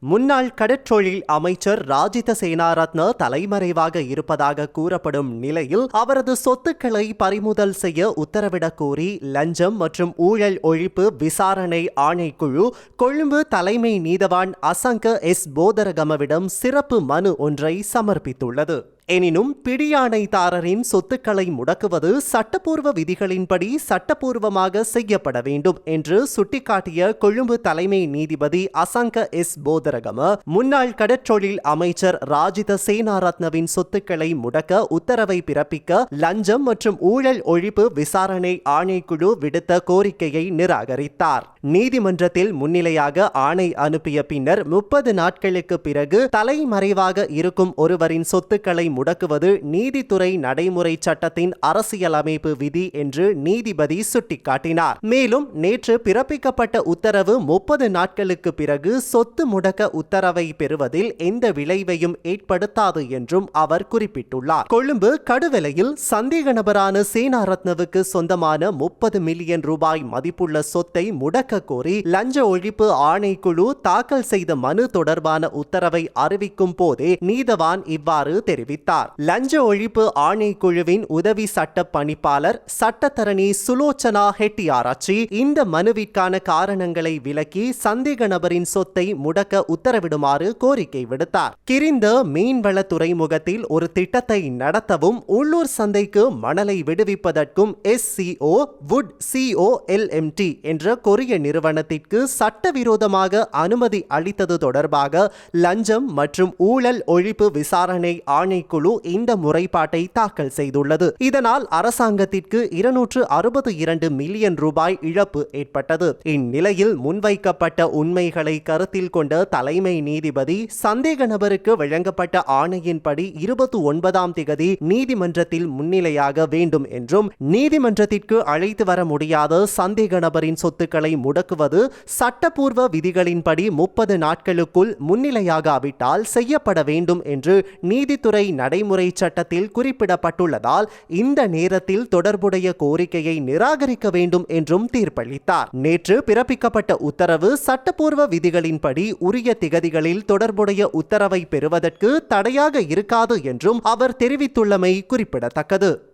முன்னாள் கடற்றொழில் அமைச்சர் ராஜித சேனாரத்ன தலைமறைவாக இருப்பதாக கூறப்படும் நிலையில் அவரது சொத்துக்களை பறிமுதல் செய்ய உத்தரவிடக் கோரி லஞ்சம் மற்றும் ஊழல் ஒழிப்பு விசாரணை ஆணைக்குழு கொழும்பு தலைமை நீதவான் அசங்க எஸ். போதரகமவிடம் சிறப்பு மனு ஒன்றை சமர்ப்பித்துள்ளது. எனினும் பிடியாணைதாரரின் சொத்துக்களை முடக்குவது சட்டப்பூர்வ விதிகளின்படி சட்டப்பூர்வமாக செய்யப்பட வேண்டும் என்று சுட்டிக்காட்டிய கொழும்பு தலைமை நீதிபதி அசங்க எஸ். போதரகம முன்னாள் கடற்றொழில் அமைச்சர் ராஜித சேனாரத்னவின் சொத்துக்களை முடக்க உத்தரவை பிறப்பிக்க லஞ்சம் மற்றும் ஊழல் ஒழிப்பு விசாரணை ஆணைக்குழு விடுத்த கோரிக்கையை நிராகரித்தார். நீதிமன்றத்தில் முன்னிலையாக ஆணை அனுப்பிய பின்னர் முப்பது நாட்களுக்கு பிறகு தலைமறைவாக இருக்கும் ஒருவரின் சொத்துக்களை முடக்குவது நீதித்துறை நடைமுறை சட்டத்தின் அரசியலமைப்பு விதி என்று நீதிபதி சுட்டிக்காட்டினார். மேலும் நேற்று பிறப்பிக்கப்பட்ட உத்தரவு முப்பது நாட்களுக்கு பிறகு சொத்து முடக்க உத்தரவை பெறுவதில் எந்த விளைவையும் ஏற்படுத்தாது என்றும் அவர் குறிப்பிட்டுள்ளார். கொழும்பு கடுவிலையில் சந்தேக நபரான சேனாரத்னவுக்கு சொந்தமான முப்பது மில்லியன் ரூபாய் மதிப்புள்ள சொத்தை முடக்க கோரி லஞ்ச ஒழிப்பு ஆணைக்குழு தாக்கல் செய்த மனு தொடர்பான உத்தரவை அறிவிக்கும் போதே நீதவான் இவ்வாறு தெரிவித்தார். லஞ்ச ஒழிப்பு ஆணைக்குழுவின் உதவி சட்ட பணிப்பாளர் சட்டத்தரணி சுலோச்சனா ஹெட்டியாராச்சி இந்த மனுவிற்கான காரணங்களை விளக்கி சந்தேக நபரின் சொத்தை முடக்க உத்தரவிடுமாறு கோரிக்கை விடுத்தார். கிரிந்த மீன்வள துறைமுகத்தில் ஒரு திட்டத்தை நடத்தவும் உள்ளூர் சந்தைக்கு மணலை விடுவிப்பதற்கும் S CO wood CO LMT என்ற கொரிய நிறுவனத்திற்கு சட்டவிரோதமாக அனுமதி அளித்தது தொடர்பாக லஞ்சம் மற்றும் ஊழல் ஒழிப்பு விசாரணை ஆணைக்குழு ஆணைக்குழு இந்த முறைப்பாட்டை தாக்கல் செய்துள்ளது. இதனால் அரசாங்கத்திற்கு இருநூற்று அறுபது இரண்டு மில்லியன் ரூபாய் இழப்பு ஏற்பட்டது. இந்நிலையில் முன்வைக்கப்பட்ட உண்மைகளை கருத்தில் கொண்ட தலைமை நீதிபதி சந்தேக நபருக்கு வழங்கப்பட்ட ஆணையின்படி இருபத்தி ஒன்பதாம் திகதி நீதிமன்றத்தில் முன்னிலையாக வேண்டும் என்றும் நீதிமன்றத்திற்கு அழைத்து வர முடியாத சந்தேக நபரின் சொத்துக்களை முடக்குவது சட்டப்பூர்வ விதிகளின்படி முப்பது நாட்களுக்குள் முன்னிலையாகாவிட்டால் செய்யப்பட வேண்டும் என்று நீதித்துறை நடைமுறை சட்டத்தில் குறிப்பிடப்பட்டுள்ளதால் இந்த நேரத்தில் தொடர்புடைய கோரிக்கையை நிராகரிக்க வேண்டும் என்றும் தீர்ப்பளித்தார். நேற்று பிறப்பிக்கப்பட்ட உத்தரவு சட்டப்பூர்வ விதிகளின்படி உரிய திகதிகளில் தொடர்புடைய உத்தரவை பெறுவதற்கு தடையாக இருக்காது என்றும் அவர் தெரிவித்துள்ளமை குறிப்பிடத்தக்கது.